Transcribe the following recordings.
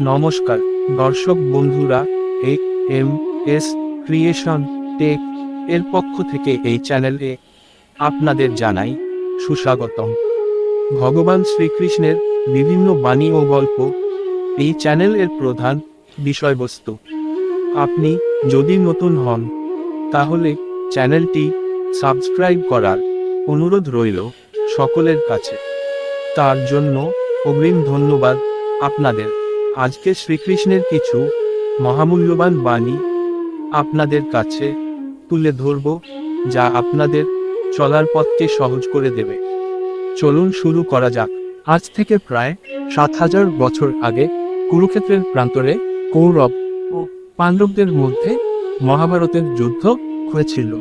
নমস্কার, দর্শক বন্ধুরা, A, M, S, creation, tech, এর পক্ষ থেকে এই চ্যানেলে আপনাদের জানাই সুস্বাগতম। ভগবান শ্রীকৃষ্ণের বিভিন্ন বাণী ও গল্প, এই চ্যানেলের প্রধান বিষয়বস্তু। আপনি যদি নতুন হন, তাহলে চ্যানেলটি সাবস্ক্রাইব করার অনুরোধ রইল সকলের কাছে। তার জন্য অগ্রিম ধন্যবাদ আপনাদের। আজকে শ্রীকৃষ্ণের কিছু মহামূল্যবান বাণী আপনাদের কাছে তুলে ধরব, যা আপনাদের চলার পথকে সহজ করে দেবে। চলুন শুরু করা যাক। আজ থেকে প্রায় সাত হাজার বছর আগে কুরুক্ষেত্রের প্রান্তরে কৌরব ও পাণ্ডবদের মধ্যে মহাভারতের যুদ্ধ হয়েছিল।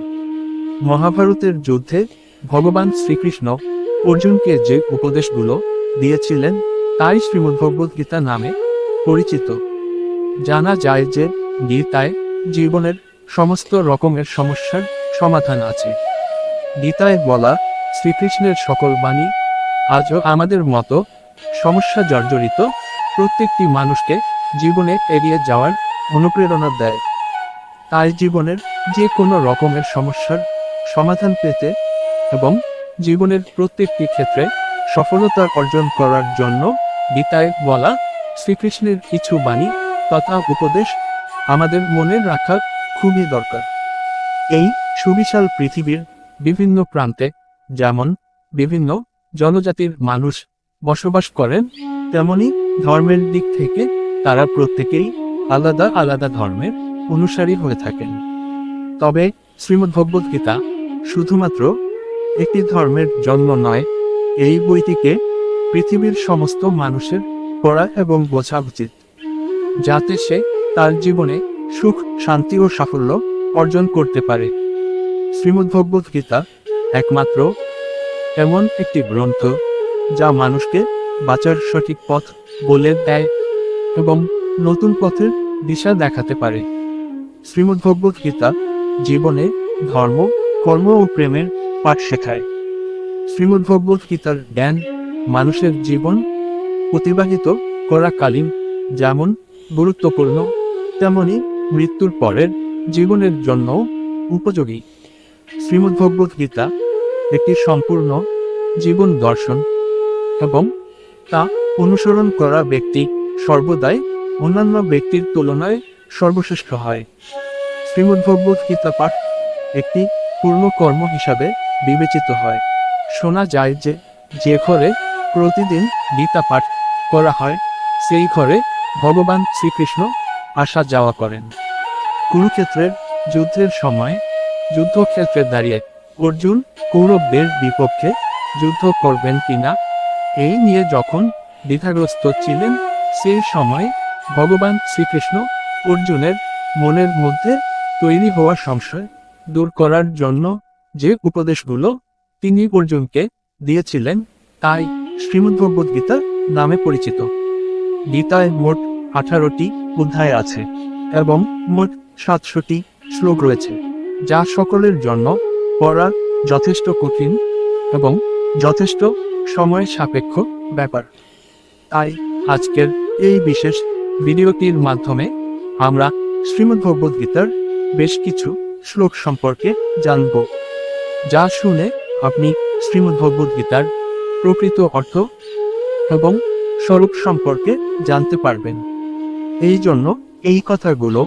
মহাভারতের যুদ্ধে ভগবান শ্রীকৃষ্ণ অর্জুনকে যে উপদেশগুলো দিয়েছিলেন, তাই শ্রীমদ্ভগবদ্ গীতা নামে পরিচিত। জানা যায় যে গীতায় জীবনের সমস্ত রকমের সমস্যার সমাধান আছে। গীতায় বলা শ্রীকৃষ্ণের সকল বাণী আজও আমাদের মতো সমস্যা জর্জরিত প্রত্যেকটি মানুষকে জীবনে এড়িয়ে যাওয়ার অনুপ্রেরণা দেয়। তাই জীবনের যে কোনো রকমের সমস্যার সমাধান পেতে এবং জীবনের প্রত্যেকটি ক্ষেত্রে সফলতা অর্জন করার জন্য গীতায় বলা শ্রীকৃষ্ণের কিছু বাণী তথা উপদেশ আমাদের মনে রাখা খুবই দরকার। এই সুবিশাল পৃথিবীর বিভিন্ন প্রান্তে যেমন বিভিন্ন জনজাতির মানুষ বসবাস করেন, তেমনি ধর্মের দিক থেকে তারা প্রত্যেকেই আলাদা আলাদা ধর্মের অনুসারী হয়ে থাকেন। তবে শ্রীমদ্ভগবদ্গীতা শুধুমাত্র একটি ধর্মের জন্ম নয়, এই বইটিকে পৃথিবীর সমস্ত মানুষের পড়া এবং বোঝা উচিত। যাতে সে তার জীবনে সুখ, শান্তি ও সাফল্য অর্জন করতে পারে। শ্রীমদ্ভগবদ্গীতা একমাত্র এমন একটি গ্রন্থ যা মানুষকে বাঁচার সঠিক পথ বলে দেয় এবং নতুন পথের দিশা দেখাতে পারে। শ্রীমদ্ভগবদ্গীতা জীবনে ধর্ম, কর্ম ও প্রেমের পাঠ শেখায়। শ্রীমদ্ভগবদ্গীতার জ্ঞান মানুষের জীবন অতিবাহিত করাকালীন যেমন গুরুত্বপূর্ণ, তেমনি মৃত্যুর পরের জীবনের জন্য উপযোগী। শ্রীমদ্ভগবদ্গীতা একটি সম্পূর্ণ জীবন দর্শন এবং তা অনুসরণ করা ব্যক্তি সর্বদাই অন্যান্য ব্যক্তির তুলনায় সর্বশ্রেষ্ঠ হয়। শ্রীমদ্ভগবদ্গীতা পাঠ একটি পূর্ণ কর্ম হিসাবে বিবেচিত হয়। শোনা যায় যে যে ঘরে প্রতিদিন গীতা পাঠ করা হয়, সেই ঘরে ভগবান শ্রীকৃষ্ণ আসা যাওয়া করেন। কুরুক্ষেত্রের যুদ্ধের সময় যুদ্ধক্ষেত্রে দাঁড়িয়ে অর্জুন কৌরবদের বিপক্ষে যুদ্ধ করবেন কিনা, এই নিয়ে যখন দ্বিধাগ্রস্ত ছিলেন সেই সময় ভগবান শ্রীকৃষ্ণ অর্জুনের মনের মধ্যে তৈরি হওয়া সংশয় দূর করার জন্য যে উপদেশগুলো তিনি অর্জুনকে দিয়েছিলেন, তাই শ্রীমদ্ভগবদ্গীতা নামে পরিচিত। গীতায় মোট আঠারোটি অধ্যায় আছে এবং মোট সাতশোটি শ্লোক রয়েছে, যা সকলের জন্য পড়া যথেষ্ট কঠিন এবং যথেষ্ট সময় সাপেক্ষ ব্যাপার। তাই আজকের এই বিশেষ ভিডিওটির মাধ্যমে আমরা শ্রীমদ্ভগবদ্গীতার বেশ কিছু শ্লোক সম্পর্কে জানব, যা শুনে আপনি শ্রীমদ্ভগবদ্গীতার প্রকৃত অর্থ এবং স্বরূপ সম্পর্কে জানতে পারবেন। এই জন্য এই কথাগুলো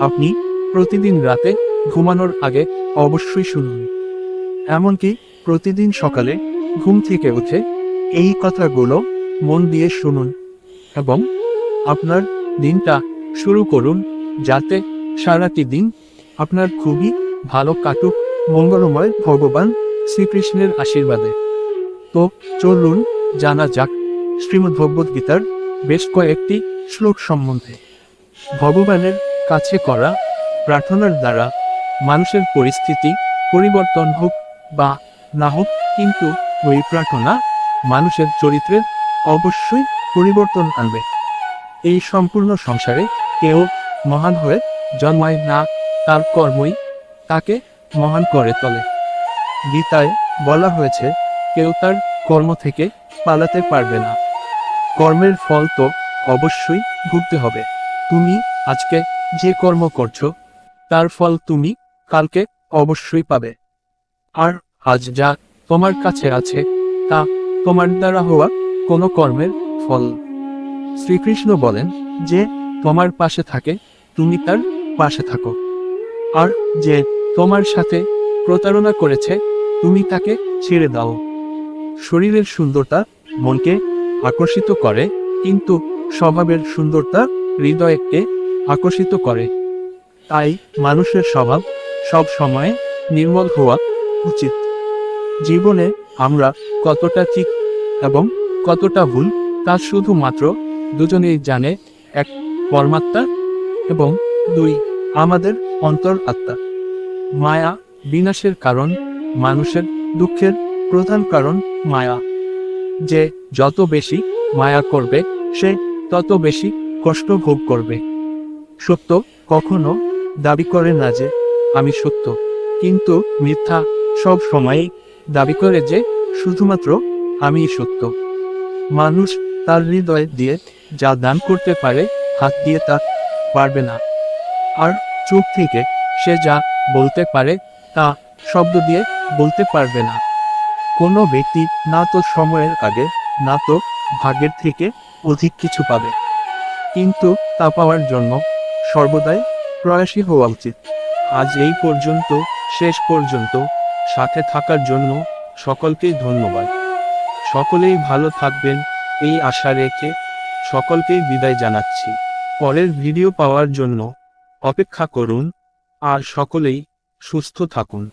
আপনি প্রতিদিন রাতে ঘুমানোর আগে অবশ্যই শুনুন। এমনকি প্রতিদিন সকালে ঘুম থেকে উঠে এই কথাগুলো মন দিয়ে শুনুন এবং আপনার দিনটা শুরু করুন যাতে সারাটি দিন আপনার খুবই ভালো কাটুক। মঙ্গলময় ভগবান শ্রীকৃষ্ণের আশীর্বাদে। তো চলুন জানা যাক শ্রীমদ্ভগবদ্গীতার বেশ কয়েকটি শ্লোক সম্বন্ধে। ভগবানের কাছে করা প্রার্থনার দ্বারা মানুষের পরিস্থিতি পরিবর্তন হোক বা না হোক, কিন্তু ওই প্রার্থনা মানুষের চরিত্রের অবশ্যই পরিবর্তন আনবে। এই সম্পূর্ণ সংসারে কেউ মহান হয়ে জন্মায় না, তার কর্মই তাকে মহান করে তোলে। গীতায় বলা হয়েছে, কেউ তার কর্ম থেকে পালাতে পারবে না। কর্মের ফল তো অবশ্যই ভুগতে হবে। তুমি আজকে যে কর্ম করছ, তার ফল তুমি কালকে অবশ্যই পাবে। আর আজ যা তোমার কাছে আছে, তা তোমার দ্বারা হওয়া কোনো কর্মের ফল। শ্রীকৃষ্ণ বলেন যে তোমার পাশে থাকে, তুমি তার পাশে থাকো। আর যে তোমার সাথে প্রতারণা করেছে, তুমি তাকে ছেড়ে দাও। শরীরের সুন্দরতা মনকে আকর্ষিত করে, কিন্তু স্বভাবের সুন্দরতা হৃদয়কে আকর্ষিত করে। তাই মানুষের স্বভাব সব সময় নির্মল হওয়া উচিত। জীবনে আমরা কতটা ঠিক এবং কতটা ভুল, তা শুধুমাত্র দুজনেই জানে, এক পরমাত্মা এবং দুই আমাদের অন্তর আত্মা মায়া বিনাশের কারণ, মানুষের দুঃখের প্রধান কারণ মায়া। যে যত বেশি মায়া করবে, সে তত বেশি কষ্ট ভোগ করবে। সত্য কখনো দাবি করে না যে আমি সত্য, কিন্তু মিথ্যা সব সময়ই দাবি করে যে শুধুমাত্র আমি সত্য। মানুষ তার হৃদয় দিয়ে যা দান করতে পারে, হাত দিয়ে তা পারবে না। আর চোখ থেকে সে যা বলতে পারে, তা শব্দ দিয়ে বলতে পারবে না। কোনো ব্যক্তি না তো সময়ের আগে, না তো ভাগ্যের থেকে অধিক কিছু পাবে। কিন্তু তা পাওয়ার জন্য সর্বদাই প্রয়াসী হওয়া উচিত। আজ এই পর্যন্ত, শেষ পর্যন্ত সাথে থাকার জন্য সকলকেই ধন্যবাদ। সকলেই ভালো থাকবেন, এই আশা রেখে সকলকেই বিদায় জানাচ্ছি। পরের ভিডিও পাওয়ার জন্য অপেক্ষা করুন, আর সকলেই সুস্থ থাকুন।